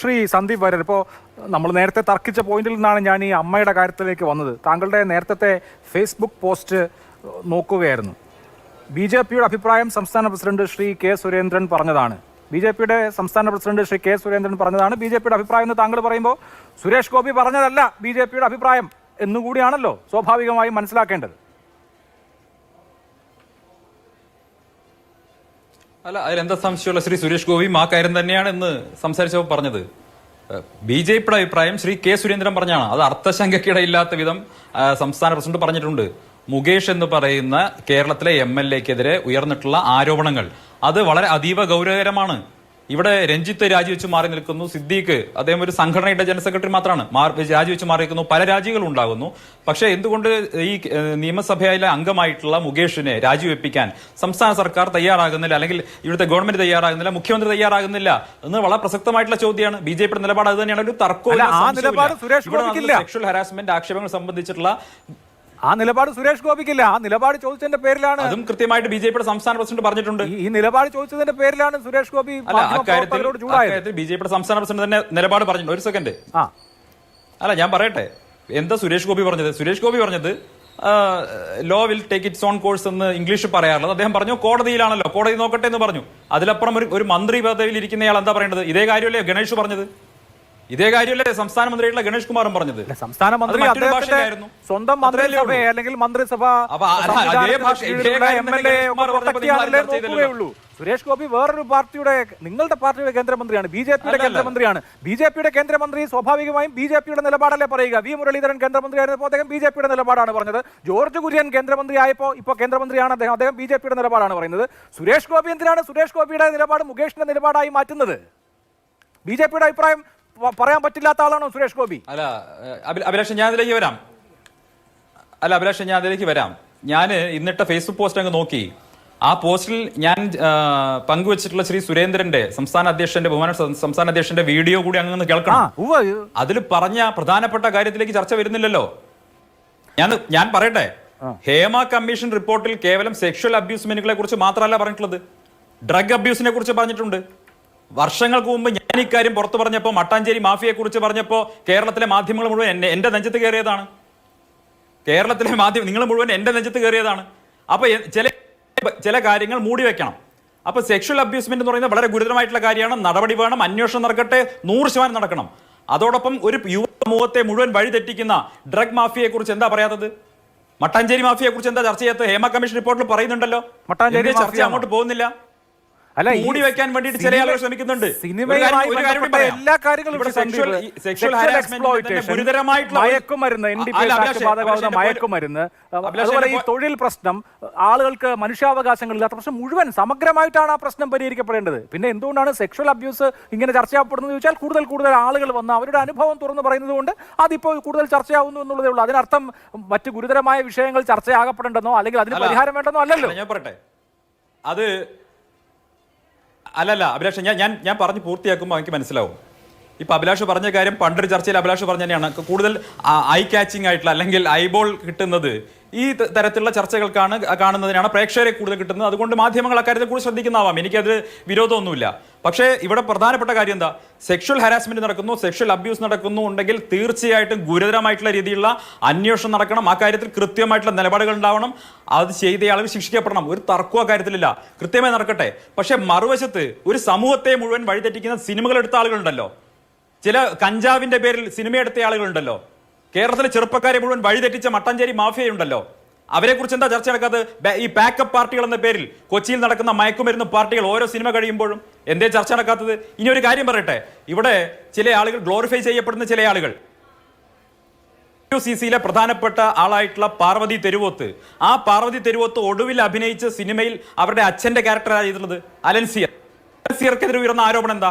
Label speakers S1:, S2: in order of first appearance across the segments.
S1: ശ്രീ സന്ദീപ് വരൻ ഇപ്പോൾ നമ്മൾ നേരത്തെ തർക്കിച്ച പോയിന്റിൽ നിന്നാണ് ഞാൻ ഈ അമ്മയുടെ കാര്യത്തിലേക്ക് വന്നത്. താങ്കളുടെ നേരത്തെ ഫേസ്ബുക്ക് പോസ്റ്റ് നോക്കുകയായിരുന്നു. ബി ജെ പിയുടെ അഭിപ്രായം സംസ്ഥാന പ്രസിഡന്റ് ശ്രീ കെ സുരേന്ദ്രൻ പറഞ്ഞതാണ്. ബി ജെ പിയുടെ സംസ്ഥാന പ്രസിഡന്റ് ശ്രീ കെ സുരേന്ദ്രൻ പറഞ്ഞതാണ് ബി ജെ പിയുടെ അഭിപ്രായം എന്ന് താങ്കൾ പറയുമ്പോൾ സുരേഷ് ഗോപി പറഞ്ഞതല്ല ബി ജെ പിയുടെ അഭിപ്രായം എന്നുകൂടിയാണല്ലോ സ്വാഭാവികമായും മനസ്സിലാക്കേണ്ടത്.
S2: അല്ല അതിലെന്താ സംശയമുള്ള ശ്രീ സുരേഷ് ഗോപി ആ കാര്യം തന്നെയാണ് ഇന്ന് സംസാരിച്ചപ്പോൾ പറഞ്ഞത്. ബി ജെ പിയുടെ അഭിപ്രായം ശ്രീ കെ സുരേന്ദ്രൻ പറഞ്ഞാണ് അത് അർത്ഥശങ്കയ്ക്കിടയില്ലാത്ത വിധം സംസ്ഥാന പ്രസിഡന്റ് പറഞ്ഞിട്ടുണ്ട്. മുകേഷ് എന്ന് പറയുന്ന കേരളത്തിലെ എം എൽ എക്കെതിരെ ഉയർന്നിട്ടുള്ള ആരോപണങ്ങൾ. അത് വളരെ അതീവ ഗൗരവകരമാണ്. ഇവിടെ രഞ്ജിത്ത് രാജിവെച്ച് മാറി നിൽക്കുന്നു. സിദ്ദീഖ് അദ്ദേഹം ഒരു സംഘടനയുടെ ജനറൽ സെക്രട്ടറി മാത്രമാണ് രാജിവെച്ച് മാറി നിൽക്കുന്നു പല രാജികളും ഉണ്ടാകുന്നു. പക്ഷേ എന്തുകൊണ്ട് ഈ നിയമസഭയിലെ അംഗമായിട്ടുള്ള മുകേഷിനെ രാജിവെപ്പിക്കാൻ സംസ്ഥാന സർക്കാർ തയ്യാറാകുന്നില്ല? അല്ലെങ്കിൽ ഇവിടുത്തെ ഗവൺമെന്റ് തയ്യാറാകുന്നില്ല മുഖ്യമന്ത്രി തയ്യാറാകുന്നില്ല എന്ന് വളരെ പ്രസക്തമായിട്ടുള്ള ചോദ്യമാണ്. ബി ജെ പിയുടെ നിലപാട് അത് തന്നെയാണ്. ഒരു തർക്കവും
S1: ഗോപിക്കില്ല.
S2: സെക്ഷൽ ഹരാസ്മെന്റ് ആക്ഷേപങ്ങൾ സംബന്ധിച്ചിട്ടുള്ള
S1: ആ നിലപാട് സുരേഷ് ഗോപിക്കില്ല. ആ നിലപാട് ചോദിച്ചതിന്റെ പേരിലാണ്
S2: അതും കൃത്യമായിട്ട് ബി ജെ പിയുടെ സംസ്ഥാന പ്രസിഡന്റ് പറഞ്ഞിട്ടുണ്ട്.
S1: ഈ- നിലപാട് ചോദിച്ചതിന്റെ പേരിലാണ് സുരേഷ് ഗോപി
S2: ബി ജെ പിയുടെ സംസ്ഥാന പ്രസിഡന്റ് തന്നെ നിലപാട് പറഞ്ഞിട്ടുണ്ട്. ഒരു സെക്കൻഡ്.
S1: ആ.
S2: അല്ല ഞാൻ പറയട്ടെ. എന്താ സുരേഷ് ഗോപി പറഞ്ഞത്? സുരേഷ് ഗോപി പറഞ്ഞത് law will take its own course എന്ന് ഇംഗ്ലീഷ് പറയാറുള്ളത്. അദ്ദേഹം പറഞ്ഞു കോടതിയിലാണല്ലോ കോടതി നോക്കട്ടെ എന്ന് പറഞ്ഞു. അതിലപ്പുറം ഒരു ഒരു മന്ത്രി പദവിയിൽ ഇരിക്കുന്നയാൾ എന്താ പറയേണ്ടത്? ഇതേ കാര്യമല്ലേ ഗണേഷ് പറഞ്ഞത്? ഇതേ കാര്യമല്ലേ സംസ്ഥാന മന്ത്രിയായിട്ടുള്ള ഗണേഷ് കുമാറും പറഞ്ഞത്?
S1: സംസ്ഥാന മന്ത്രി. സ്വന്തം
S2: മന്ത്രിസഭ
S1: അല്ലെങ്കിൽ മന്ത്രിസഭ. സുരേഷ് ഗോപി വേറൊരു പാർട്ടിയുടെ നിങ്ങളുടെ പാർട്ടിയുടെ കേന്ദ്രമന്ത്രിയാണ്. ബി ജെ പിയുടെ. കേന്ദ്രമന്ത്രിയാണ്. ബി ജെ പിയുടെ കേന്ദ്രമന്ത്രി സ്വാഭാവികമായും ബി ജെ പിയുടെ നിലപാടല്ലേ പറയുക. വി മുരളീധരൻ കേന്ദ്രമന്ത്രിയായിരുന്നപ്പോൾ അദ്ദേഹം ബി ജെ പിയുടെ നിലപാടാണ് പറഞ്ഞത്. ജോർജ് കുര്യൻ കേന്ദ്രമന്ത്രി ആയപ്പോൾ ഇപ്പോൾ കേന്ദ്രമന്ത്രിയാണ് അദ്ദേഹം. അദ്ദേഹം ബി ജെ പിയുടെ നിലപാടാണ് പറയുന്നത്. സുരേഷ് ഗോപി എന്തിനാണ് സുരേഷ് ഗോപിയുടെ നിലപാട് മുകേഷിന്റെ നിലപാടായി മാറ്റുന്നത്? ബി ജെ പിയുടെ അഭിപ്രായം പറയാൻ പറ്റില്ലാത്ത ആളാണോ സുരേഷ് ഗോപി?
S2: അല്ല അഭിലാഷ് ഞാൻ അതിലേക്ക് വരാം. അല്ല അഭിലാഷ് ഞാൻ അതിലേക്ക് വരാം. ഞാൻ ഇന്നിട്ട ഫേസ്ബുക്ക് പോസ്റ്റ് അങ്ങ് നോക്കി. ആ പോസ്റ്റിൽ ഞാൻ പങ്കുവച്ചിട്ടുള്ള ശ്രീ സുരേന്ദ്രന്റെ സംസ്ഥാന അധ്യക്ഷന്റെ ബഹുമാന സംസ്ഥാന അധ്യക്ഷന്റെ വീഡിയോ കൂടി അങ്ങ് കേൾക്കണം. അതിൽ പറഞ്ഞ പ്രധാനപ്പെട്ട കാര്യത്തിലേക്ക് ചർച്ച വരുന്നില്ലല്ലോ. ഞാൻ ഞാൻ പറയട്ടെ. ഹേമ കമ്മീഷൻ റിപ്പോർട്ടിൽ കേവലം സെക്ഷൽ അബ്യൂസ്മെന്റുകളെ കുറിച്ച് മാത്രമല്ല പറഞ്ഞിട്ടുള്ളത്. ഡ്രഗ് അബ്യൂസിനെ കുറിച്ച് പറഞ്ഞിട്ടുണ്ട്. വർഷങ്ങൾക്ക് മുമ്പ് ഞാൻ ഇക്കാര്യം പുറത്തു പറഞ്ഞപ്പോൾ മട്ടാഞ്ചേരി മാഫിയെ കുറിച്ച് പറഞ്ഞപ്പോൾ കേരളത്തിലെ മാധ്യമങ്ങൾ മുഴുവൻ എന്നെ എന്റെ നെഞ്ചത്ത് കയറിയതാണ്. കേരളത്തിലെ മാധ്യമം നിങ്ങൾ മുഴുവൻ എന്റെ നെഞ്ചത്ത് കയറിയതാണ്. അപ്പോൾ ചില ചില കാര്യങ്ങൾ മൂടി വെക്കണം. അപ്പൊ സെക്ഷൽ അബ്യൂസ്മെന്റ് എന്ന് പറയുന്നത് വളരെ ഗുരുതരമായിട്ടുള്ള കാര്യമാണ്. നടപടി വേണം അന്വേഷണം നടക്കട്ടെ നൂറ് ശതമാനം നടക്കണം. അതോടൊപ്പം ഒരു യുവ സമൂഹത്തെ മുഴുവൻ വഴിതെറ്റിക്കുന്ന ഡ്രഗ് മാഫിയെ കുറിച്ച് എന്താ പറയാത്തത്? മട്ടാഞ്ചേരി മാഫിയെ കുറിച്ച് എന്താ ചർച്ച ചെയ്യാത്തത്? ഹേമ കമ്മീഷൻ റിപ്പോർട്ടിൽ പറയുന്നുണ്ടല്ലോ.
S1: മട്ടാഞ്ചേരി
S2: ചർച്ച അങ്ങോട്ട് പോകുന്നില്ല?
S1: അല്ല
S2: മൂടി വെക്കാൻ വേണ്ടിയിട്ട് ചില ആളുകൾ ശ്രമിക്കുന്നുണ്ട്.
S1: എല്ലാ കാര്യങ്ങളും
S2: ഈ
S1: മയക്കുമരുന്ന് അതുപോലെ തൊഴിൽ പ്രശ്നം ആളുകൾക്ക് മനുഷ്യാവകാശങ്ങളില്ലാത്ത പ്രശ്നം മുഴുവൻ സമഗ്രമായിട്ടാണ് ആ പ്രശ്നം പരിഹരിക്കപ്പെടേണ്ടത്. പിന്നെ എന്തുകൊണ്ടാണ് സെക്ഷൽ അബ്യൂസ് ഇങ്ങനെ ചർച്ചയാക്കപ്പെടുന്നത് ചോദിച്ചാൽ കൂടുതൽ കൂടുതൽ ആളുകൾ വന്ന് അവരുടെ അനുഭവം തുറന്നു പറയുന്നത് കൊണ്ട് അതിപ്പോ കൂടുതൽ ചർച്ചയാവുന്നു എന്നുള്ളതേ ഉള്ളൂ. അതിനർത്ഥം മറ്റ് ഗുരുതരമായ വിഷയങ്ങൾ ചർച്ചയാകപ്പെടേണ്ടെന്നോ അല്ലെങ്കിൽ അതിന് പരിഹാരം വേണ്ടെന്നോ അല്ലല്ലോ.
S2: ഞാൻ പറട്ടെ അത് അല്ലല്ല അഭിലാഷ് ഞാൻ ഞാൻ ഞാൻ പറഞ്ഞ് പൂർത്തിയാക്കുമ്പോൾ എനിക്ക് മനസ്സിലാവും. ഇപ്പൊ അഭിലാഷ് പറഞ്ഞ കാര്യം പണ്ടൊരു ചർച്ചയിൽ അഭിലാഷ് പറഞ്ഞ തന്നെയാണ്. കൂടുതൽ ഐ കാച്ചിങ് ആയിട്ടുള്ള അല്ലെങ്കിൽ ഐബോൾ കിട്ടുന്നത് ഈ തരത്തിലുള്ള ചർച്ചകൾക്കാണ് കാണുന്നതിനാണ് പ്രേക്ഷകരെ കൂടുതൽ കിട്ടുന്നത്. അതുകൊണ്ട് മാധ്യമങ്ങൾ അക്കാര്യത്തിൽ കൂടുതൽ ശ്രദ്ധിക്കുന്നതാവാം. എനിക്കത് വിരോധമൊന്നുമില്ല. പക്ഷേ ഇവിടെ പ്രധാനപ്പെട്ട കാര്യം എന്താ? സെക്ഷൽ ഹാരാസ്മെന്റ് നടക്കുന്നു സെക്ഷൽ അബ്യൂസ് നടക്കുന്നു ഉണ്ടെങ്കിൽ തീർച്ചയായിട്ടും ഗുരുതരമായിട്ടുള്ള രീതിയിലുള്ള അന്വേഷണം നടക്കണം. ആ കാര്യത്തിൽ കൃത്യമായിട്ടുള്ള നിലപാടുകൾ ഉണ്ടാവണം. അത് ചെയ്ത ആളുകൾ ശിക്ഷിക്കപ്പെടണം. ഒരു തർക്കവും കാര്യത്തിലില്ല. കൃത്യമായി നടക്കട്ടെ. പക്ഷേ മറുവശത്ത് ഒരു സമൂഹത്തെ മുഴുവൻ വഴിതെറ്റിക്കുന്ന സിനിമകൾ എടുത്ത ആളുകളുണ്ടല്ലോ. ചില കഞ്ചാവിന്റെ പേരിൽ സിനിമ എടുത്ത ആളുകളുണ്ടല്ലോ. കേരളത്തിലെ ചെറുപ്പക്കാരെ മുഴുവൻ വഴിതെറ്റിച്ച മട്ടാഞ്ചേരി മാഫിയയുണ്ടല്ലോ. അവരെ കുറിച്ച് എന്താ ചർച്ച നടക്കാത്തത്? ഈ ബാക്കപ്പ് പാർട്ടികൾ എന്ന പേരിൽ കൊച്ചിയിൽ നടക്കുന്ന മയക്കുമരുന്ന് പാർട്ടികൾ ഓരോ സിനിമ കഴിയുമ്പോഴും എന്തേ ചർച്ച നടക്കാത്തത്? ഇനി ഒരു കാര്യം പറയട്ടെ. ഇവിടെ ചില ആളുകൾ ഗ്ലോറിഫൈ ചെയ്യപ്പെടുന്ന ചില ആളുകൾ. സി സിയിലെ പ്രധാനപ്പെട്ട ആളായിട്ടുള്ള പാർവതി തെരുവോത്ത്. ആ പാർവതി തെരുവോത്ത് ഒടുവിൽ അഭിനയിച്ച സിനിമയിൽ അവരുടെ അച്ഛന്റെ ക്യാരക്ടറാണ് ചെയ്തിട്ടുള്ളത്? അലൻസിയർ. അലൻസിയർക്കെതിരെ ഉയർന്ന ആരോപണം എന്താ?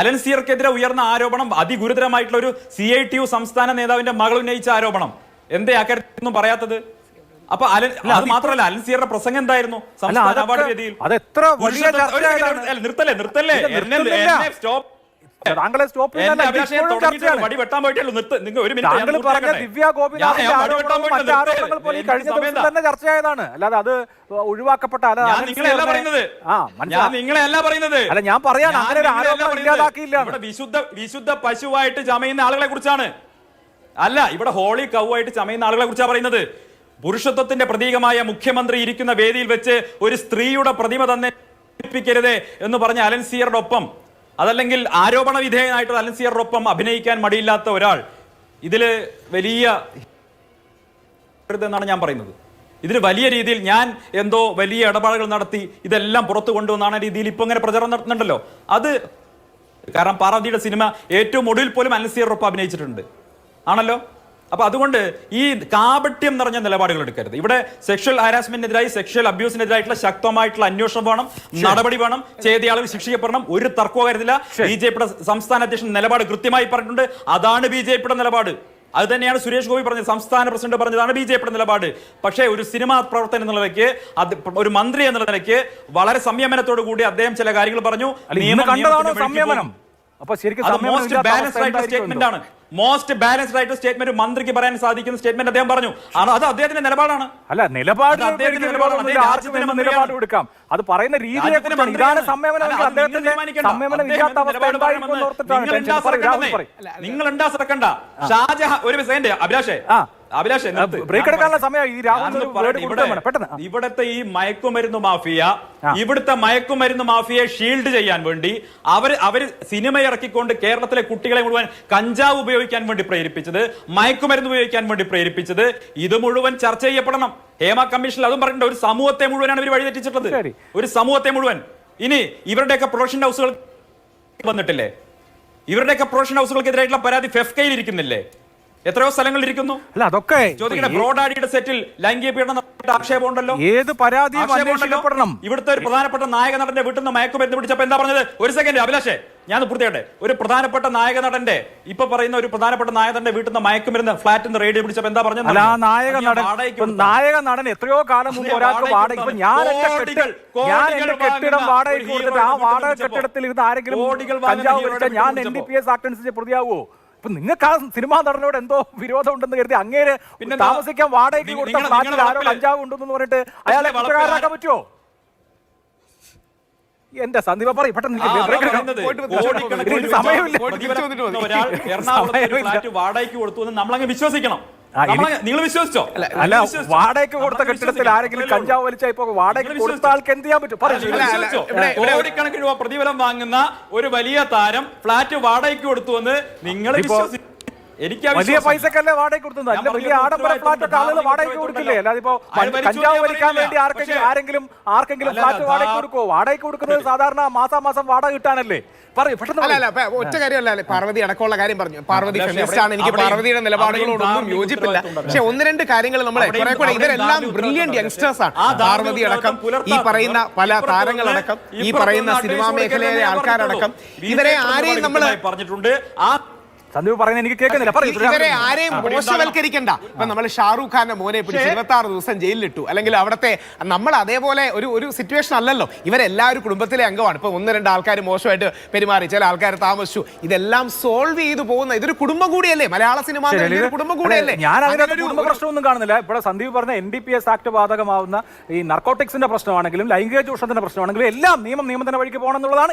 S2: അലൻസിയർക്കെതിരെ ഉയർന്ന ആരോപണം അതിഗുരുതരമായിട്ടുള്ള ഒരു സി ഐ ടി യു സംസ്ഥാന നേതാവിന്റെ മകൾ ഉന്നയിച്ച ആരോപണം. എന്തേ അക്കാര്യത്തിലൊന്നും പറയാത്തത്? അപ്പൊ അലൻ അത് മാത്രമല്ല അലൻസിയറുടെ പ്രസംഗം എന്തായിരുന്നു? സംസ്ഥാന അവാർഡ് വേദിയിൽ? നിർത്തല്ലേ നിർത്തല്ലേ.
S1: ഇല്ല, താങ്കളെ സ്റ്റോപ്പ് താങ്കൾ പറഞ്ഞ. ദിവ്യ ഗോപിനാഥിന്റെ ആരോപണവും. മറ്റ് ആരോപണങ്ങൾ. പോലും കഴിഞ്ഞ ദിവസം. തന്നെ ചർച്ചയായതാണ് അല്ലാതെ അത് ഒഴിവാക്കപ്പെട്ട അല്ല അല്ല, ഞാൻ പറയാണ്, അങ്ങനെ ഒരു ആരോപണം. ഇല്ലാതാക്കിയില്ല
S2: വിശുദ്ധ വിശുദ്ധ പശുവായിട്ട് ചമയുന്ന ആളുകളെ കുറിച്ചാണ് അല്ല ഇവിടെ ഹോളി കൗവായിട്ട് ചമയുന്ന ആളുകളെ കുറിച്ചാണ് പറയുന്നത് പുരുഷത്വത്തിന്റെ പ്രതീകമായ മുഖ്യമന്ത്രി ഇരിക്കുന്ന വേദിയിൽ വെച്ച് ഒരു സ്ത്രീയുടെ പ്രതിമ തന്നെ എന്ന് പറഞ്ഞ അലൻസിയറുടെ ഒപ്പം അതല്ലെങ്കിൽ ആരോപണ വിധേയനായിട്ട് അലൻസിയറിനൊപ്പം അഭിനയിക്കാൻ മടിയില്ലാത്ത ഒരാൾ. ഇതിൽ വലിയ എന്നാണ് ഞാൻ പറയുന്നത്. ഇതിന് വലിയ രീതിയിൽ ഞാൻ എന്തോ വലിയ ഇടപാടുകൾ നടത്തി ഇതെല്ലാം പുറത്തു കൊണ്ടുവന്നാണ് രീതിയിൽ ഇപ്പൊ ഇങ്ങനെ പ്രചരണം നടത്തുന്നുണ്ടല്ലോ. അത് കാരണം പാർവതിയുടെ സിനിമ ഏറ്റവും ഒടുവിൽ പോലും അലൻസിയറിനൊപ്പം അഭിനയിച്ചിട്ടുണ്ട്. ആണല്ലോ? അപ്പൊ അതുകൊണ്ട് ഈ കാപട്യം നിറഞ്ഞ നിലപാടുകൾ എടുക്കരുത്. ഇവിടെ സെക്ഷൽ ഹാരാസ്മെന്റിനെതിരായി സെക്ഷൽ അബ്യൂസിനെതിരായിട്ടുള്ള ശക്തമായിട്ടുള്ള അന്വേഷണം വേണം നടപടി വേണം ചെയ്ത ആളുകൾ ശിക്ഷിക്കപ്പെടണം ഒരു തർക്കവും കരുതില്ല ബി ജെ പിയുടെ സംസ്ഥാന അധ്യക്ഷൻ നിലപാട് കൃത്യമായി പറഞ്ഞിട്ടുണ്ട്. അതാണ് ബി ജെ പിയുടെ നിലപാട്. അത് തന്നെയാണ് സുരേഷ് ഗോപി പറഞ്ഞത് സംസ്ഥാന പ്രസിഡന്റ് പറഞ്ഞതാണ് ബി ജെ പിയുടെ നിലപാട്. പക്ഷേ ഒരു സിനിമാ പ്രവർത്തനം എന്നുള്ള നിലയ്ക്ക് ഒരു മന്ത്രി എന്നുള്ള നിലയ്ക്ക് വളരെ സംയമനത്തോടു കൂടി അദ്ദേഹം ചില കാര്യങ്ങൾ പറഞ്ഞു.
S1: കണ്ടതാണോ സംയമനം? അപ്പൊ ശരിക്കും അവസ്ഥ
S2: ആയിട്ടുള്ള സ്റ്റേറ്റ്മെന്റ് ആണ്. മോസ്റ്റ് ബാലൻസ്ഡ് ആയിട്ട് സ്റ്റേറ്റ്മെന്റ് മന്ത്രിക്ക് പറയാൻ സാധിക്കുന്ന സ്റ്റേറ്റ്മെന്റ് അദ്ദേഹം പറഞ്ഞു. ആണ്. അത് അദ്ദേഹത്തിന്റെ നിലപാടാണ്.
S1: അല്ല നിലപാട് എടുക്കാം. അത് പറയുന്ന രീതിയെ
S2: നിങ്ങൾ ഉണ്ടാ ഉണ്ടാസറക്കണ്ട ഷാജഹാൻ ഒരു സെക്കൻഡ് അഭിലാഷേ. അഭിലാഷേ.
S1: ബ്രേക്ക് എടുക്കാനുള്ള സമയം ഈ രാഹുൽ. പെട്ടെന്ന്.
S2: ഇവിടുത്തെ ഈ മയക്കുമരുന്ന് മാഫിയ. ഇവിടുത്തെ മയക്കുമരുന്ന് മാഫിയയെ ഷീൽഡ് ചെയ്യാൻ വേണ്ടി അവർ അവർ സിനിമ ഇറക്കിക്കൊണ്ട് കേരളത്തിലെ കുട്ടികളെ മുഴുവൻ കഞ്ചാവ് ഉപയോഗിക്കാൻ വേണ്ടി പ്രേരിപ്പിച്ചത് മയക്കുമരുന്ന് ഉപയോഗിക്കാൻ വേണ്ടി പ്രേരിപ്പിച്ചത് ഇത് മുഴുവൻ ചർച്ച ചെയ്യപ്പെടണം ഹേമ കമ്മീഷൻ അതും പറഞ്ഞിട്ടുണ്ട് ഒരു സമൂഹത്തെ മുഴുവനാണ് ഇവർ വഴിതെറ്റിച്ചിട്ടുള്ളത്. ഒരു സമൂഹത്തെ മുഴുവൻ ഇനി ഇവരുടെയൊക്കെ പ്രൊഡക്ഷൻ ഹൗസുകൾ വന്നിട്ടില്ലേ ഇവരുടെയൊക്കെ പ്രൊഡക്ഷൻ ഹൗസുകൾക്കെതിരായിട്ടുള്ള പരാതി ഫെഫ്കയിൽ ഇരിക്കുന്നില്ലേ എത്രയോ സ്ഥലങ്ങളിൽ ഇരിക്കുന്നു
S1: അല്ല അതൊക്കെ
S2: ചോദിക്കട്ടെ ബ്രോഡാഡിയുടെ സെറ്റിൽ ലൈംഗിക പീഡനം ആക്ഷേപം ഉണ്ടല്ലോ
S1: ഏത് പരാതിയും അന്വേഷിക്കപ്പെടണം.
S2: ഇവിടുത്തെ ഒരു പ്രധാനപ്പെട്ട നായക നടന്റെ വീട്ടിൽ നിന്ന് മയക്കുമരുന്ന് പിടിച്ചപ്പോ എന്താ പറഞ്ഞത്? ഒരു സെക്കൻഡ് അഭിലാഷേ ഞാൻ പൂർത്തിയാട്ടെ ഒരു പ്രധാനപ്പെട്ട നായക നടന്റെ ഇപ്പൊ പറയുന്ന ഒരു പ്രധാനപ്പെട്ട നായക നടന്റെ വീട്ടിൽ നിന്ന് മയക്കുമരുന്ന് ഫ്ലാറ്റിൽ നിന്ന് റേഡിയോ പിടിച്ചപ്പോ എന്താ പറഞ്ഞത്?
S1: അല്ല നായക നടൻ നായക നടൻ എത്രയോ കാലം മുമ്പ് ഒരാൾക്ക് വാടക ഞാൻ ഞാൻ എന്റെ കെട്ടിടം വാടകയ്ക്ക് കൊടുത്തിട്ട് ആ വാടക കെട്ടിടത്തിൽ ഇത് ആരെങ്കിലും കഞ്ചാവ് ഞാൻ N D P S act അനുസരിച്ച് പ്രതിയാവോ ഇപ്പൊ നിങ്ങൾക്ക് ആ സിനിമാ നടനോട് എന്തോ വിരോധം ഉണ്ടെന്ന് കരുതി അങ്ങേര്
S2: പിന്നെ
S1: താമസിക്കാൻ വാടകയ്ക്ക് കൊടുത്ത ഫ്ലാറ്റിൽ ആരോ കഞ്ചാവ് ഉണ്ടെന്ന് പറഞ്ഞിട്ട് അയാളെ
S2: വളരെ
S1: കുറ്റക്കാരനാക്കാൻ പറ്റുമോ എന്റെ സന്ദീപ പറയും പെട്ടെന്ന് സമയമില്ല.
S2: വാടകയ്ക്ക് കൊടുത്തു എന്ന് നമ്മളങ്ങ് വിശ്വസിക്കണം. നിങ്ങൾ വിശ്വസിച്ചോ?
S1: അല്ല
S2: വാടക
S1: വാടകയ്ക്ക് കൊടുത്ത കെട്ടിടത്തിൽ ആരെങ്കിലും കഞ്ചാവ്. വലിച്ചാൽ ഇപ്പൊ വാടകയ്ക്ക് കൊടുത്ത ആൾക്ക് എന്ത് ചെയ്യാൻ പറ്റും?
S2: കോടിക്കണക്കിന് രൂപ പ്രതിഫലം വാങ്ങുന്ന ഒരു വലിയ താരം ഫ്ലാറ്റ് വാടകയ്ക്ക് കൊടുത്തു എന്ന് നിങ്ങൾ വിശ്വസിച്ചു എനിക്ക്
S1: വലിയ. പൈസക്കല്ലേ വാടക കൊടുത്തത്? അല്ല വലിയ ആഡംബര ഫ്ലാറ്റ് ഒക്കെ ആളുകൾ വാടകയ്ക്ക് കൊടുക്കില്ലേ? അല്ലാതെ ഇപ്പോ കഞ്ചാവ് വലിക്കാൻ വേണ്ടി ആർക്കെങ്കിലും ആരെങ്കിലും ആർക്കെങ്കിലും ഫ്ലാറ്റ്
S2: വാടക
S1: കൊടുക്കുമോ വാടകയ്ക്ക് കൊടുക്കുന്നത് സാധാരണ മാസാ മാസം വാടക കിട്ടാനല്ലേ? പറയൂ പെട്ടെന്ന്
S3: അല്ല അല്ല ഒറ്റ കാര്യമല്ല അല്ലേ പാർവതി അടക്കമുള്ള കാര്യം പറഞ്ഞു. പാർവതി ആണ്. എനിക്ക് പാർവതിയുടെ നിലപാടുകളോടൊന്നും യോജിപ്പില്ല. പക്ഷെ ഒന്ന് രണ്ട് കാര്യങ്ങൾ നമ്മളെ കുറെ കൂടെ ഇവരെല്ലാം ബ്രില്യന്റ് യങ്സ്റ്റേഴ്സ് ആണ്. പാർവതി അടക്കം ഈ പറയുന്ന പല താരങ്ങളടക്കം ഈ പറയുന്ന സിനിമാ മേഖലയിലെ ആൾക്കാരടക്കം ഇവരെ ആരെയും നമ്മൾ
S2: പറഞ്ഞിട്ടുണ്ട്. ആ
S1: സന്ദീപ് പറയുന്നത് എനിക്ക് കേൾക്കുന്നില്ല. പറയൂ
S3: ഇവരെ ആരെയും മോശവൽക്കരിക്കണ്ട. ഇപ്പൊ നമ്മൾ ഷാറൂഖ് ഖാന്റെ മോനെ പിടിച്ച് ഇരുപത്തി ആറ് ദിവസം ജയിലിലിട്ടു അല്ലെങ്കിൽ അവിടത്തെ നമ്മൾ അതേപോലെ ഒരു ഒരു സിറ്റുവേഷൻ അല്ലല്ലോ. ഇവരെല്ലാവരും കുടുംബത്തിലെ അംഗമാണ്. ഇപ്പൊ ഒന്ന് രണ്ട് ആൾക്കാർ മോശമായിട്ട് പെരുമാറി. ചില ആൾക്കാർ താമസിച്ചു. ഇതെല്ലാം സോൾവ് ചെയ്തു പോകുന്ന ഇതൊരു കുടുംബം കൂടിയല്ലേ? മലയാള സിനിമ കുടുംബം കൂടിയല്ലേ?
S1: ഞാൻ അതിനകത്ത്
S3: അങ്ങനെ ഒരു-
S1: കുടുംബ പ്രശ്നമൊന്നും കാണുന്നില്ല. ഇവിടെ സന്ദീപ് പറഞ്ഞ N D P S act ബാധകമാവുന്ന ഈ നർക്കോട്ടിക്സിന്റെ പ്രശ്നമാണെങ്കിലും ലൈംഗിക ചൂഷണത്തിന്റെ പ്രശ്നമാണെങ്കിലും എല്ലാം നിയമം നിയമത്തിന്റെ വഴിക്ക് പോകണം എന്നുള്ളതാണ്